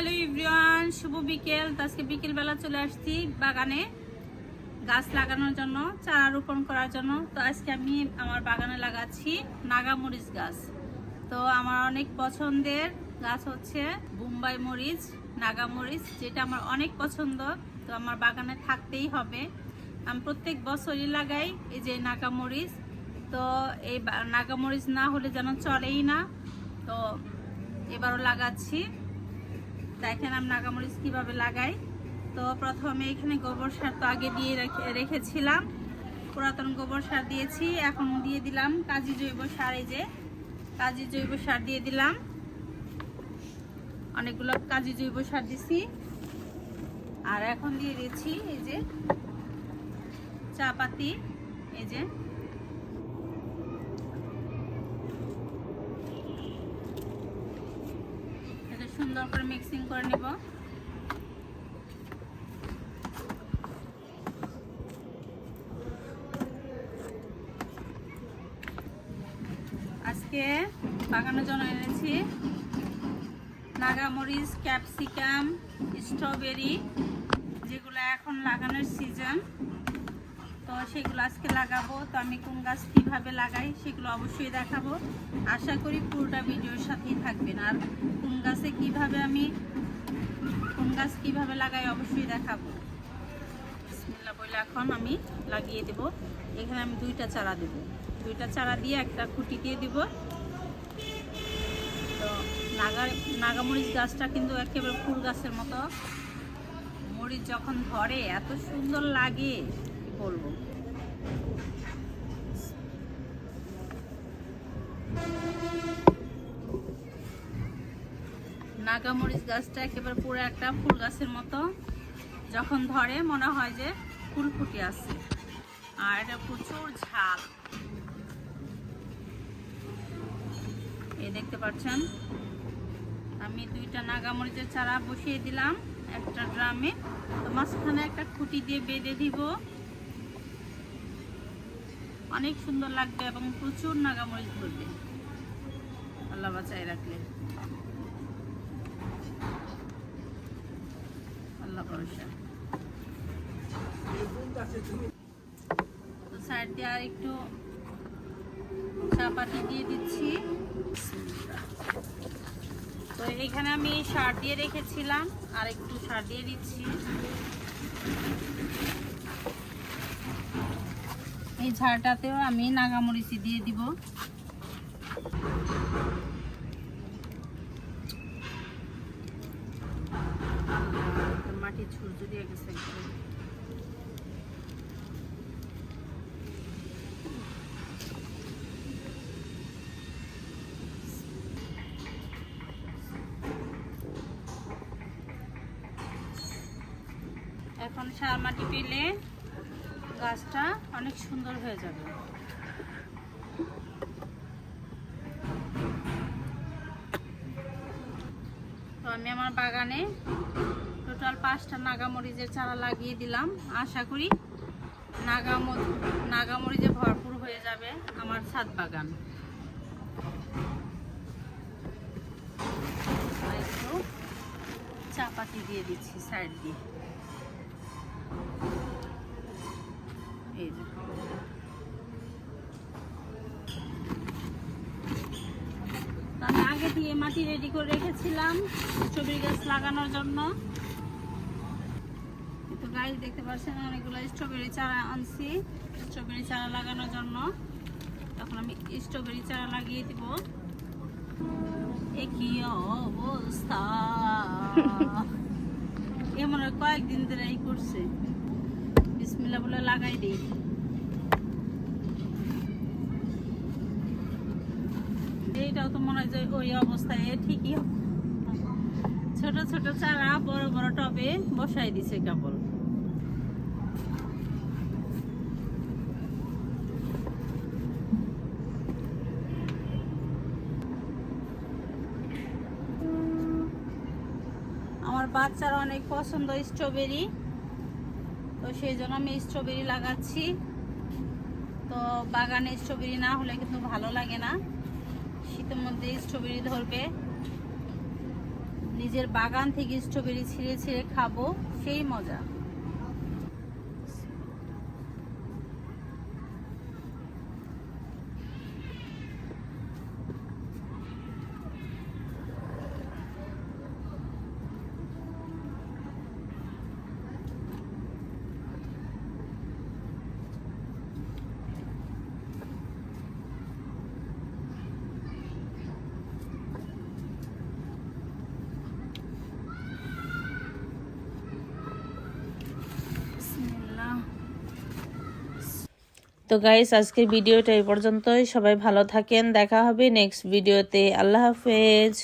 Hello everyone শুভ বিকেল। আজকে বিকেল বেলা চলে আসছি বাগানে গাছ লাগানোর জন্য, চারা রোপণ করার জন্য। তো আজকে আমি আমার বাগানে লাগাচ্ছি নাগামরিচ গাছ। তো আমার অনেক পছন্দের গাছ হচ্ছে বোম্বাই মরিচ নাগামরিচ যেটা আমার অনেক পছন্দ। তো আমার বাগানে থাকতেই হবে। আমি প্রত্যেক বছরই লাগাই এই যে নাগামরিচ তো এই নাগামরিচ না হলে যেন চলেই না। তো এবারও লাগাচ্ছি। দেখেন আমি নাগামরিচ কীভাবে লাগাই। তো প্রথমে এখানে গোবর সার তো আগে দিয়ে রেখে- রেখেছিলাম। পুরাতন গোবর সার দিয়েছি, এখন দিয়ে দিলাম কাজী জৈব সার এই যে। কাজী জৈব সার দিয়ে দিলাম। অনেকগুলো কাজী জৈব সার দিছি। আর এখন দিয়ে দিচ্ছি এই যে চা পাতি, এই যে এটা সুন্দর করে মিক্সিং করে নেব। আজকে বাগানের জন্য এনেছি নাগামরিচ, ক্যাপসিকাম, স্ট্রবেরি, যেগুলো এখন লাগানোর সিজন তো সেগুলো আজকে লাগাবো। তো আমি কোন গাছ কীভাবে লাগাই সেগুলো অবশ্যই দেখাবো। আশা করি পুরোটা ভিডিওর সাথেই থাকবেন। আর কোন গাছে কীভাবে আমি, কোন গাছ কীভাবে লাগাই অবশ্যই দেখাবো। বিসমিল্লাহ বলে এখন আমি লাগিয়ে দেব। এখানে আমি দুইটা চারা দেব। দুইটা চারা দিয়ে একটা খুঁটি দিয়ে দিব। তো নাগা, নাগামরিচ গাছটা কিন্তু একেবারে ফুল গাছের মতো। মরিচ যখন ধরে, এত সুন্দর লাগে। বলব নাগামরিচ গাছটা একেবারে পুরো একটা ফুল গাছের মতো। যখন ধরে মনে হয় যে ফুল ফুটে আছে। আর এটা প্রচুর ঝাল। এই দেখতে পাচ্ছেন? আমি দুইটা নাগামরিচের চারা বসিয়ে দিলাম। একটা ড্রামে। তো মাঝখানে একটা খুঁটি দিয়ে বেঁধে দিব। অনেক সুন্দর লাগবে এবং প্রচুর নাগামরিচ ধরবে। আল্লাহ বাঁচাই রাখলে। আল্লাহ তো দিয়ে আর একটু দিয়ে দিচ্ছি। তো আমি সার দিয়ে রেখেছিলাম, আর একটু সার দিয়ে দিচ্ছি। এই ঝাড়টাতেও আমি নাগামরিচি দিয়ে দিব। দিয়ে এখন সার মাটি পেলে গাছটা অনেক সুন্দর হয়ে যাবে। তো আমি আমার বাগানে টোটাল পাঁচটা নাগামরিচের চারা লাগিয়ে দিলাম। আশা করি নাগাম নাগামরিচে ভরপুর হয়ে যাবে আমার ছাদ বাগান। চাপাতি দিয়ে দিচ্ছি সাইড দিয়ে। এই যে। আমি আগে দিয়ে মাটি রেডি করে রেখেছিলাম স্ট্রবেরি গাছ লাগানোর জন্য। তো গাছ দেখতে পাচ্ছেন অনেকগুলো স্ট্রবেরি চারা আনছি। স্ট্রবেরি চারা লাগানোর জন্য। তখন আমি স্ট্রবেরি চারা লাগিয়ে দিব। এ কি অবস্থা? এ মনে হয় কয়েকদিন ধরে এই করছে। বিসমিল্লা বলে লাগাই দিই। এইটাও তো মনে হয় যে ওই অবস্থায় ঠিকই ছোট ছোট চারা, বড় বড় টবে বসাই দিছে কেবল। আমার বাচ্চার অনেক পছন্দ স্ট্রবেরি তো সেই জন্য আমি স্ট্রবেরি লাগাচ্ছি। তো বাগানে স্ট্রবেরি না হলে কিন্তু ভালো লাগে না। শীতের মধ্যে স্ট্রবেরি ধরবে। নিজের বাগান থেকে স্ট্রবেরি ছিঁড়ে ছিঁড়ে খাব, সেই মজা। তো গাইস আজকের ভিডিওটা এই পর্যন্তই। সবাই ভালো থাকেন। দেখা হবে নেক্সট ভিডিওতে আল্লাহ হাফেজ।